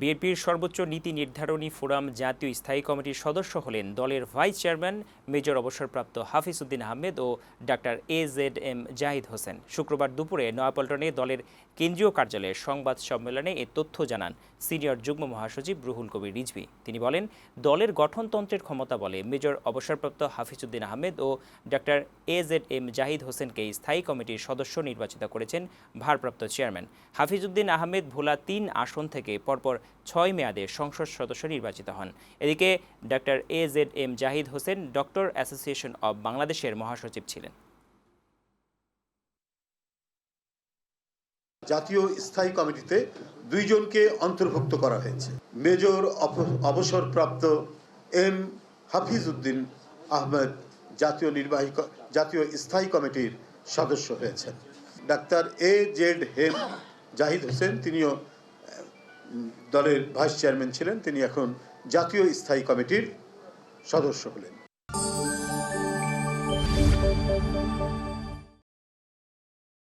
বিএনপির সর্বোচ্চ নীতি নির্ধারণী ফোরাম জাতীয় স্থায়ী কমিটির সদস্য হলেন দলের ভাইস চেয়ারম্যান, মেজর অবসরপ্রাপ্ত হাফিজ উদ্দিন আহমেদ ও doctor A Z M Zahid Hossain. শুক্রবার দুপুরে নয়াপল্টনে দলের কেন্দ্রীয় কার্যালয়ে সংবাদ সম্মেলনে এ তথ্য জানান সিনিয়র যুগ্ম মহাসচিব রুহুল কবির রিজভি। তিনি বলেন, দলের গঠনতন্ত্রের ক্ষমতা বলে মেজর অবসরপ্রাপ্ত হাফিজউদ্দিন আহমেদ ও doctor A Z M Zahid হোসেনকে স্থায়ী কমিটির সদস্য নির্বাচিত করেছেন ভারপ্রাপ্ত চেয়ারম্যান। হাফিজউদ্দিন আহমেদ ভোলা তিন আসন থেকে পরপর ছয় মেয়াদে সংসদ সদস্য নির্বাচিত হন। এদিকে doctor A Z M Zahid Hossain doctor association of বাংলাদেশের মহাসচিব ছিলেন। জাতীয় স্থায়ী কমিটিতে দুইজনকে অন্তর্ভুক্ত করা হয়েছে। মেজর অবসরপ্রাপ্ত এম হাফিজ উদ্দিন আহমেদ জাতীয় নির্বাহী জাতীয় স্থায়ী কমিটির সদস্য হয়েছেন। Doctor A Z M Zahid Hossain, তিনিও দলের ভাইস চেয়ারম্যান ছিলেন, তিনি এখন জাতীয় স্থায়ী কমিটির সদস্য হলেন।